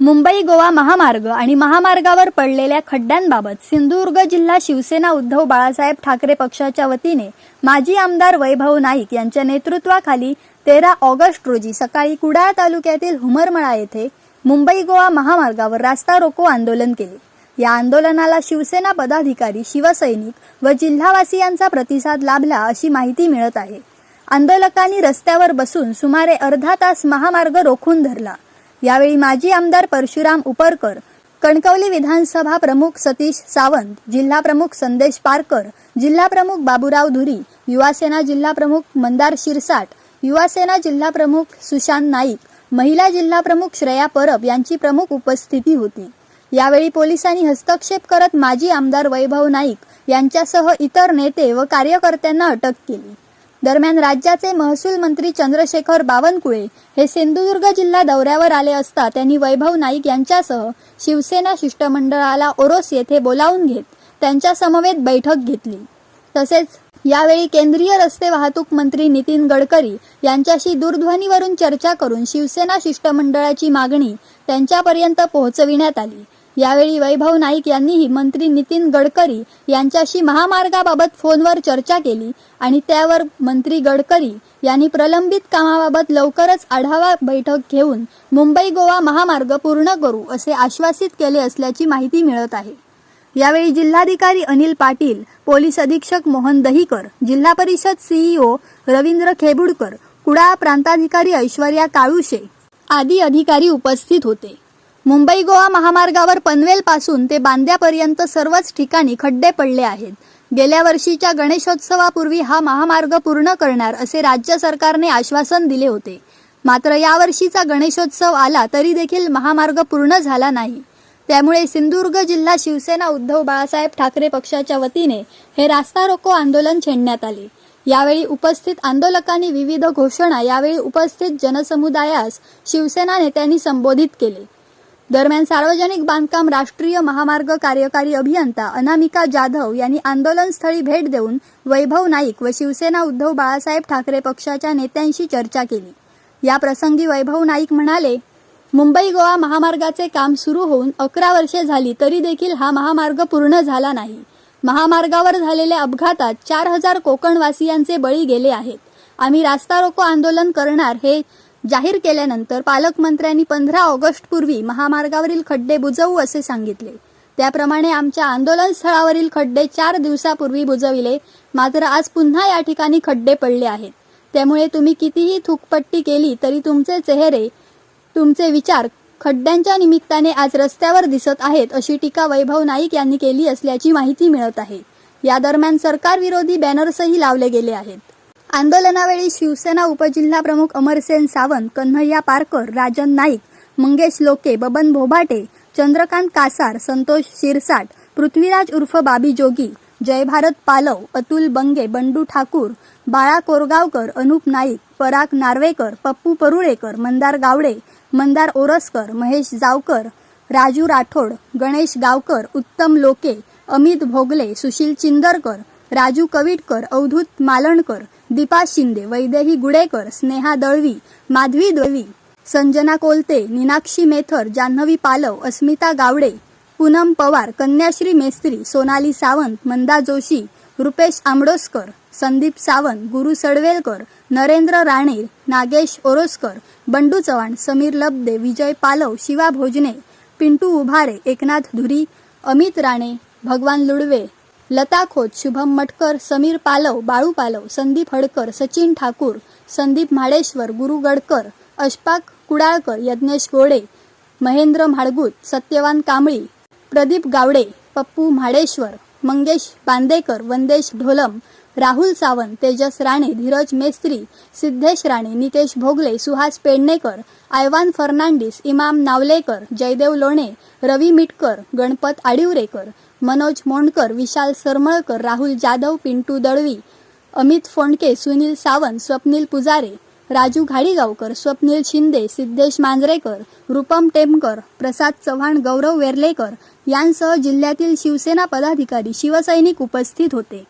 मुंबई गोवा महामार्ग आणि महामार्गावर पडलेल्या खड्ड्यांबाबत सिंधुदुर्ग जिल्हा शिवसेना उद्धव बाळासाहेब ठाकरे पक्षाच्या वतीने माजी आमदार वैभव नाईक यांच्या नेतृत्वाखाली तेरा ऑगस्ट रोजी सकाळी कुडाळ तालुक्यातील हुमरमळा येथे मुंबई गोवा महामार्गावर रास्ता रोको आंदोलन केले. या आंदोलनाला शिवसेना पदाधिकारी शिवसैनिक व जिल्हावासियांचा प्रतिसाद लाभला अशी माहिती मिळत आहे. आंदोलकांनी रस्त्यावर बसून सुमारे अर्धा तास महामार्ग रोखून धरला. यावेळी माजी आमदार परशुराम उपरकर कणकवली विधानसभा प्रमुख सतीश सावंत जिल्हा प्रमुख संदेश पारकर जिल्हा प्रमुख बाबूराव धुरी युवासेना जिल्हा प्रमुख मंदार शिरसाट युवासेना जिल्हा प्रमुख सुशांत नाईक महिला जिल्हा प्रमुख श्रेया परब यांची प्रमुख उपस्थिती होती. यावेळी पोलिसांनी हस्तक्षेप करत माजी आमदार वैभव नाईक यांच्यासह इतर नेते व कार्यकर्त्यांना अटक केली. दरम्यान राज्याचे महसूल मंत्री चंद्रशेखर बावनकुळे हे सिंधुदुर्ग जिल्हा दौऱ्यावर आले असता त्यांनी वैभव नाईक यांच्यासह शिवसेना शिष्टमंडळाला ओरोस येथे बोलावून घेत त्यांच्या समवेत बैठक घेतली. तसेच यावेळी केंद्रीय रस्ते वाहतूक मंत्री नितीन गडकरी यांच्याशी दूरध्वनीवरून चर्चा करून शिवसेना शिष्टमंडळाची मागणी त्यांच्यापर्यंत पोहोचविण्यात आली. यावेळी वैभव नाईक यांनीही मंत्री नितीन गडकरी यांच्याशी महामार्गाबाबत फोनवर चर्चा केली आणि त्यावर मंत्री गडकरी यांनी प्रलंबित कामाबाबत लवकरच आढावा बैठक घेऊन मुंबई गोवा महामार्ग पूर्ण करू असे आश्वासित केले असल्याची माहिती मिळत आहे. यावेळी जिल्हाधिकारी अनिल पाटील पोलीस अधीक्षक मोहन दहीकर जिल्हा परिषद सीईओ रवींद्र खेबुडकर कुडाळ प्रांताधिकारी ऐश्वर्या काळुशे आदी अधिकारी उपस्थित होते. मुंबई गोवा महामार्गावर पनवेल पासून ते बांद्यापर्यंत सर्वच ठिकाणी खड्डे पडले आहेत. गेल्या वर्षीच्या गणेशोत्सवापूर्वी हा महामार्ग पूर्ण करणार असे राज्य सरकारने आश्वासन दिले होते. मात्र यावर्षीचा गणेशोत्सव आला तरी देखील महामार्ग पूर्ण झाला नाही. त्यामुळे सिंधुदुर्ग जिल्हा शिवसेना उद्धव बाळासाहेब ठाकरे पक्षाच्या वतीने हे रास्ता रोको आंदोलन छेडण्यात आले. यावेळी उपस्थित आंदोलकांनी विविध घोषणा यावेळी उपस्थित जनसमुदायास शिवसेना नेत्यांनी संबोधित केले. दरम्यान सार्वजनिक बांधकाम राष्ट्रीय महामार्ग कार्यकारी अभियंता अनामिका जाधव यांनी आंदोलनस्थळी भेट देऊन वैभव नाईक व शिवसेना उद्धव बाळासाहेब ठाकरे पक्षाच्या नेत्यांशी चर्चा केली. या प्रसंगी वैभव नाईक म्हणाले मुंबई गोवा महामार्गाचे काम सुरू होऊन अकरा वर्षे झाली तरी देखील हा महामार्ग पूर्ण झाला नाही. महामार्गावर झालेल्या अपघातात चार हजार कोकणवासियांचे बळी गेले आहेत. आम्ही रास्ता रोको आंदोलन करणार हे जाहीर केल्यानंतर पालकमंत्र्यांनी पंधरा ऑगस्ट पूर्वी महामार्गावरील खड्डे बुजवू असे सांगितले. त्याप्रमाणे आमच्या आंदोलन स्थळावरील खड्डे चार दिवसापूर्वी बुजविले मात्र आज पुन्हा या ठिकाणी खड्डे पडले आहेत. त्यामुळे तुम्ही कितीही थुकपट्टी केली तरी तुमचे चेहरे तुमचे विचार खड्ड्यांच्या निमित्ताने आज रस्त्यावर दिसत आहेत अशी टीका वैभव नाईक यांनी केली असल्याची माहिती मिळत आहे. या दरम्यान सरकारविरोधी बॅनर्सही लावले गेले आहेत. आंदोलनावेळी शिवसेना उपजिल्हा प्रमुख अमरसेन सावंत कन्हैया पारकर राजन नाईक मंगेश लोके बबन भोभाटे चंद्रकांत कासार संतोष शिरसाट पृथ्वीराज उर्फ बाबी जोगी जयभारत पालव अतुल बंगे बंडू ठाकूर बाळा कोरगावकर अनुप नाईक पराग नार्वेकर पप्पू परुळेकर मंदार गावडे मंदार ओरसकर महेश जावकर राजू राठोड गणेश गावकर उत्तम लोके अमित भोगले सुशील चिंदरकर राजू कविटकर अवधूत मालणकर दीपा शिंदे वैदेही गुडेकर स्नेहा दळवी माधवी दळवी संजना कोलते मीनाक्षी मेथर जान्हवी पालव अस्मिता गावडे पूनम पवार कन्याश्री मेस्त्री सोनाली सावंत मंदा जोशी रुपेश आंबडोसकर संदीप सावंत गुरु सडवेलकर नरेंद्र राणे नागेश ओरोसकर बंडू चव्हाण समीर लब्दे विजय पालव शिवा भोजने पिंटू उभारे एकनाथ धुरी अमित राणे भगवान लुडवे लता खोत शुभम मटकर समीर पालव बाळू पालव संदीप हडकर सचिन ठाकूर संदीप म्हाडेश्वर गुरु गडकर अशपाक कुडाळकर यज्ञेश गोडे महेंद्र म्हाडगूत सत्यवान कांबळी प्रदीप गावडे पप्पू म्हाडेश्वर मंगेश बांदेकर वंदेश ढोलम राहुल सावंत तेजस राणे धीरज मेस्त्री सिद्धेश राणे नितेश भोगले सुहास पेडणेकर आयवान फर्नांडिस इमाम नावलेकर जयदेव लोणे रवी मिटकर गणपत आडिवरेकर मनोज मोंडकर विशाल सरमळकर राहुल जाधव पिंटू दळवी अमित फोंडके सुनील सावंत स्वप्नील पुजारे राजू घाडीगावकर स्वप्नील शिंदे सिद्धेश मांजरेकर रुपम टेमकर प्रसाद चव्हाण गौरव वेर्लेकर यांसह जिल्ह्यातील शिवसेना पदाधिकारी शिवसैनिक उपस्थित होते.